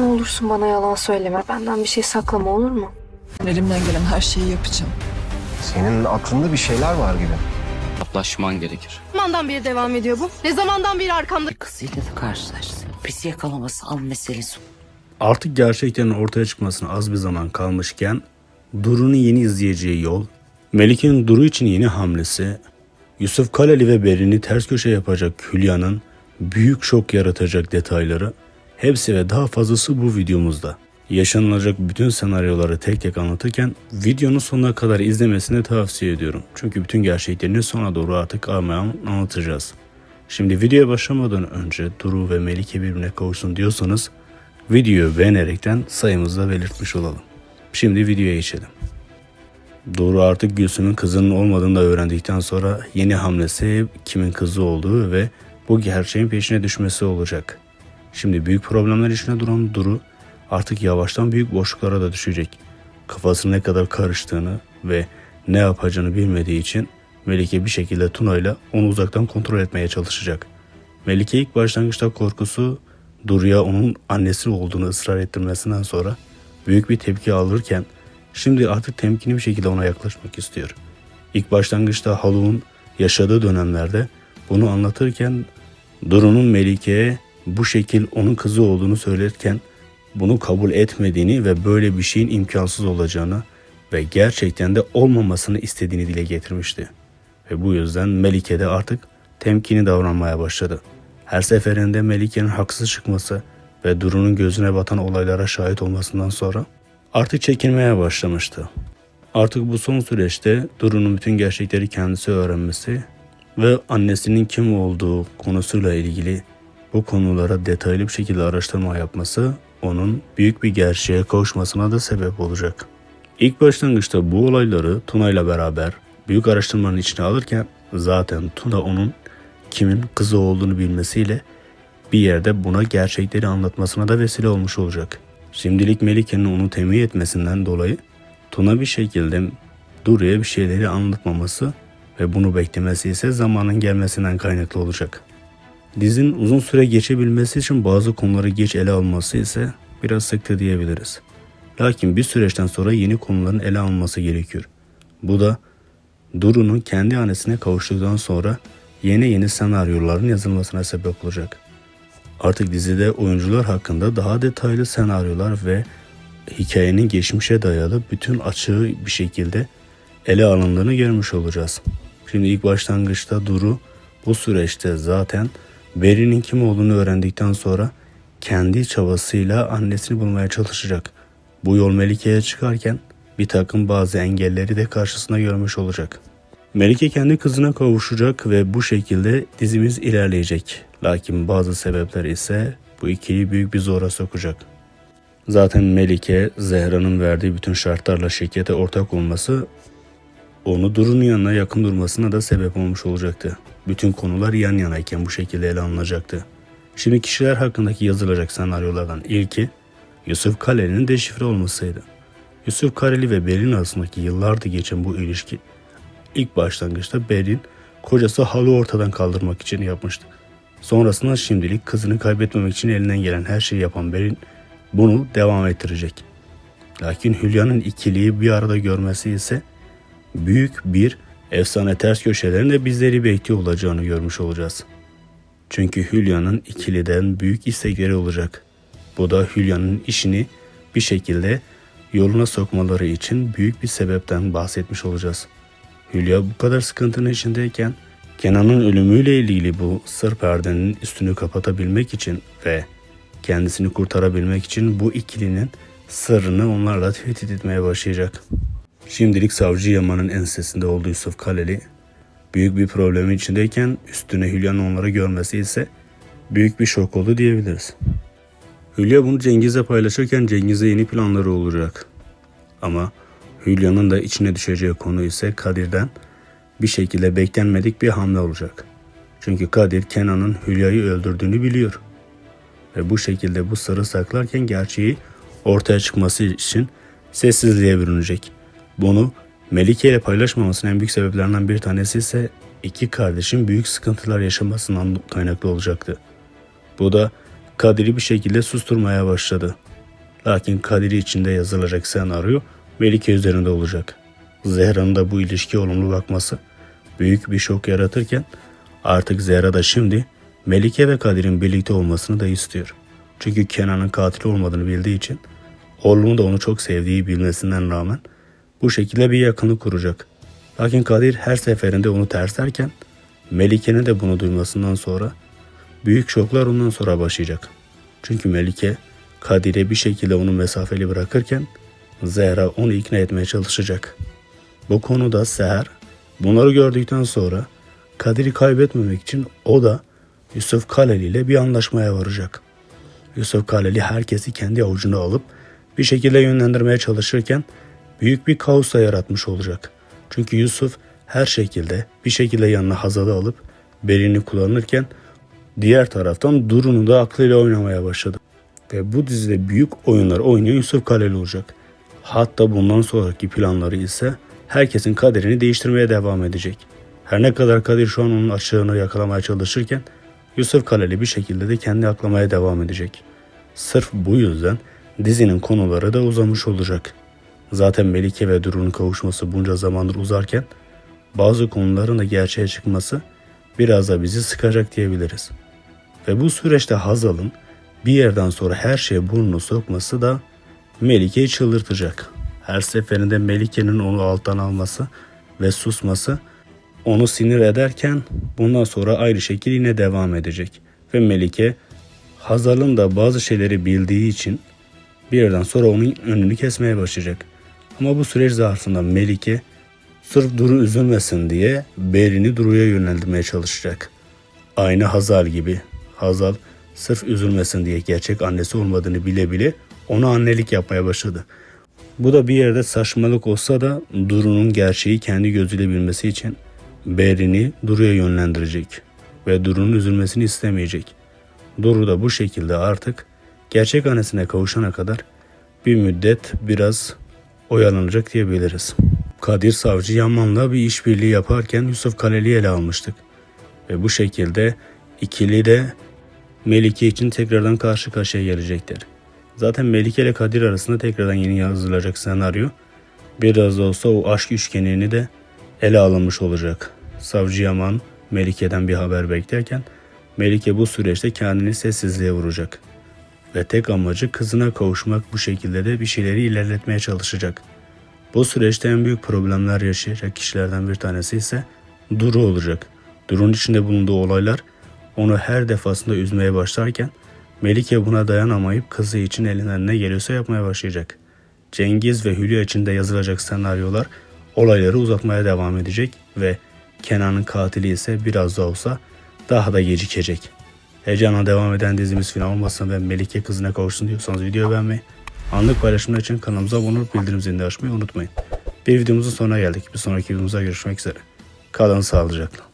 Ne olursun bana yalan söyleme. Benden bir şey saklama olur mu? Elimden gelen her şeyi yapacağım. Senin aklında bir şeyler var gibi. Hesaplaşman gerekir. Ne zamandan beri devam ediyor bu? Ne zamandan beri arkamda Kızıyla da karşılaştı. Bizi yakalaması an meselesi. Artık gerçeklerin ortaya çıkmasına az bir zaman kalmışken Duru'nun yeni izleyeceği yol, Melike'nin Duru için yeni hamlesi, Yusuf Kaleli ve Berin'i ters köşe yapacak Hülya'nın büyük şok yaratacak detayları hepsi ve daha fazlası bu videomuzda. Yaşanılacak bütün senaryoları tek tek anlatırken videonun sonuna kadar izlemesini tavsiye ediyorum. Çünkü bütün gerçeklerini sona doğru artık almayan anlatacağız. Şimdi videoya başlamadan önce Duru ve Melike birbirine kavuşsun diyorsanız videoyu beğenerekten sayımızda belirtmiş olalım. Şimdi videoya geçelim. Doğru artık Gülsüm'ün kızının olmadığını da öğrendikten sonra yeni hamlesi kimin kızı olduğu ve bu gerçeğin peşine düşmesi olacak. Şimdi büyük problemler içine duran Duru artık yavaştan büyük boşluklara da düşecek. Kafası ne kadar karıştığını ve ne yapacağını bilmediği için Melike bir şekilde Tuna'yla onu uzaktan kontrol etmeye çalışacak. Melike ilk başlangıçta korkusu Duru'ya onun annesi olduğunu ısrar ettirmesinden sonra büyük bir tepki alırken şimdi artık temkinli bir şekilde ona yaklaşmak istiyor. İlk başlangıçta Haluk'un yaşadığı dönemlerde bunu anlatırken Duru'nun Melike'ye bu şekil onun kızı olduğunu söylerken bunu kabul etmediğini ve böyle bir şeyin imkansız olacağını ve gerçekten de olmamasını istediğini dile getirmişti. Ve bu yüzden Melike de artık temkinli davranmaya başladı. Her seferinde Melike'nin haksız çıkması ve Duru'nun gözüne batan olaylara şahit olmasından sonra artık çekinmeye başlamıştı. Artık bu son süreçte Duru'nun bütün gerçekleri kendisi öğrenmesi ve annesinin kim olduğu konusuyla ilgili bu konulara detaylı bir şekilde araştırma yapması onun büyük bir gerçeğe kavuşmasına da sebep olacak. İlk başlangıçta bu olayları Tuna ile beraber büyük araştırmanın içine alırken zaten Tuna onun kimin kızı olduğunu bilmesiyle bir yerde buna gerçekleri anlatmasına da vesile olmuş olacak. Şimdilik Melike'nin onu temin etmesinden dolayı Tuna bir şekilde Duru'ya bir şeyleri anlatmaması ve bunu beklemesi ise zamanın gelmesinden kaynaklı olacak. Dizinin uzun süre geçebilmesi için bazı konuları geç ele alması ise biraz sıktı diyebiliriz. Lakin bir süreçten sonra yeni konuların ele alınması gerekiyor. Bu da Duru'nun kendi annesine kavuştuktan sonra yeni yeni senaryoların yazılmasına sebep olacak. Artık dizide oyuncular hakkında daha detaylı senaryolar ve hikayenin geçmişe dayalı bütün açığı bir şekilde ele alındığını görmüş olacağız. Şimdi ilk başlangıçta Duru bu süreçte zaten Beri'nin kim olduğunu öğrendikten sonra kendi çabasıyla annesini bulmaya çalışacak. Bu yol Melike'ye çıkarken bir takım bazı engelleri de karşısına görmüş olacak. Melike kendi kızına kavuşacak ve bu şekilde dizimiz ilerleyecek. Lakin bazı sebepler ise bu ikiliyi büyük bir zora sokacak. Zaten Melike, Zehra'nın verdiği bütün şartlarla şirkete ortak olması onu Duru'nun yanına yakın durmasına da sebep olmuş olacaktı. Bütün konular yan yanayken bu şekilde ele alınacaktı. Şimdi kişiler hakkındaki yazılacak senaryolardan ilki Yusuf Kaleli'nin deşifre olmasıydı. Yusuf Kaleli ve Berin arasındaki yıllardır geçen bu ilişki ilk başlangıçta Berin kocası Halı ortadan kaldırmak için yapmıştı. Sonrasında şimdilik kızını kaybetmemek için elinden gelen her şeyi yapan Berin bunu devam ettirecek. Lakin Hülya'nın ikiliyi bir arada görmesi ise büyük bir efsane ters köşelerinde bizleri bekliyor olacağını görmüş olacağız. Çünkü Hülya'nın ikiliden büyük istekleri olacak. Bu da Hülya'nın işini bir şekilde yoluna sokmaları için büyük bir sebepten bahsetmiş olacağız. Hülya bu kadar sıkıntının içindeyken Kenan'ın ölümüyle ilgili bu sır perdenin üstünü kapatabilmek için ve kendisini kurtarabilmek için bu ikilinin sırrını onlarla tehdit etmeye başlayacak. Şimdilik savcı Yaman'ın ensesinde olduğu Yusuf Kaleli büyük bir problemin içindeyken üstüne Hülya'nın onları görmesi ise büyük bir şok oldu diyebiliriz. Hülya bunu Cengiz'le paylaşırken Cengiz'e yeni planları olacak. Ama Hülya'nın da içine düşeceği konu ise Kadir'den bir şekilde beklenmedik bir hamle olacak. Çünkü Kadir Kenan'ın Hülya'yı öldürdüğünü biliyor. Ve bu şekilde bu sırrı saklarken gerçeği ortaya çıkması için sessizliğe bürünecek. Bunu Melike ile paylaşmamasının en büyük sebeplerinden bir tanesi ise iki kardeşin büyük sıkıntılar yaşamasından kaynaklı olacaktı. Bu da Kadir'i bir şekilde susturmaya başladı. Lakin Kadir içinde yazılacak senaryo Melike üzerinde olacak. Zehra'nın da bu ilişki olumlu bakması büyük bir şok yaratırken artık Zehra da şimdi Melike ve Kadir'in birlikte olmasını da istiyor. Çünkü Kenan'ın katil olmadığını bildiği için oğlunu da onu çok sevdiği bilmesinden rağmen bu şekilde bir yakınlık kuracak. Lakin Kadir her seferinde onu terslerken Melike'nin de bunu duymasından sonra büyük şoklar ondan sonra başlayacak. Çünkü Melike Kadir'e bir şekilde onu mesafeli bırakırken Zehra onu ikna etmeye çalışacak. Bu konuda Seher bunları gördükten sonra Kadir'i kaybetmemek için o da Yusuf Kaleli ile bir anlaşmaya varacak. Yusuf Kaleli herkesi kendi avucuna alıp bir şekilde yönlendirmeye çalışırken büyük bir kaos da yaratmış olacak. Çünkü Yusuf her şekilde bir şekilde yanına Hazal'ı alıp belini kullanırken diğer taraftan Duru'nu da aklıyla oynamaya başladı. Ve bu dizide büyük oyunlar oynayan Yusuf Kaleli olacak. Hatta bundan sonraki planları ise herkesin kaderini değiştirmeye devam edecek. Her ne kadar Kadir şu an onun açığını yakalamaya çalışırken Yusuf Kaleli bir şekilde de kendi aklamaya devam edecek. Sırf bu yüzden dizinin konuları da uzamış olacak. Zaten Melike ve Duru'nun kavuşması bunca zamandır uzarken bazı konuların da gerçeğe çıkması biraz da bizi sıkacak diyebiliriz. Ve bu süreçte Hazal'ın bir yerden sonra her şeye burnunu sokması da Melike'yi çıldırtacak. Her seferinde Melike'nin onu alttan alması ve susması onu sinir ederken bundan sonra ayrı şekil yine devam edecek. Ve Melike Hazal'ın da bazı şeyleri bildiği için bir yerden sonra onun önünü kesmeye başlayacak. Ama bu süreç zarfında Melike sırf Duru üzülmesin diye Berin'i Duru'ya yöneltmeye çalışacak. Aynı Hazal gibi. Hazal sırf üzülmesin diye gerçek annesi olmadığını bile bile ona annelik yapmaya başladı. Bu da bir yerde saçmalık olsa da Duru'nun gerçeği kendi gözüyle bilmesi için Berin'i Duru'ya yönlendirecek ve Duru'nun üzülmesini istemeyecek. Duru da bu şekilde artık gerçek annesine kavuşana kadar bir müddet biraz oyalanacak diyebiliriz. Kadir Savcı Yaman'la bir işbirliği yaparken Yusuf Kaleli'yi ele almıştık. Ve bu şekilde ikili de Melike için tekrardan karşı karşıya gelecekler. Zaten Melike ile Kadir arasında tekrardan yeni yazılacak senaryo. Biraz da olsa o aşk üçgenini de ele alınmış olacak. Savcı Yaman Melike'den bir haber beklerken Melike bu süreçte kendini sessizliğe vuracak. Ve tek amacı kızına kavuşmak bu şekilde de bir şeyleri ilerletmeye çalışacak. Bu süreçte en büyük problemler yaşayacak kişilerden bir tanesi ise Duru olacak. Duru'nun içinde bulunduğu olaylar onu her defasında üzmeye başlarken Melike buna dayanamayıp kızı için elinden ne geliyorsa yapmaya başlayacak. Cengiz ve Hülya için de yazılacak senaryolar olayları uzatmaya devam edecek ve Kenan'ın katili ise biraz da olsa daha da gecikecek. Heyecanla devam eden dizimiz final olmasın ve Melike kızına kavuşsun diyorsanız videoyu beğenmeyi, anlık paylaşımlar için kanalımıza abone olup bildirim zilini açmayı unutmayın. Bir videomuzun sonuna geldik. Bir sonraki videomuzda görüşmek üzere. Kalın sağlıcakla.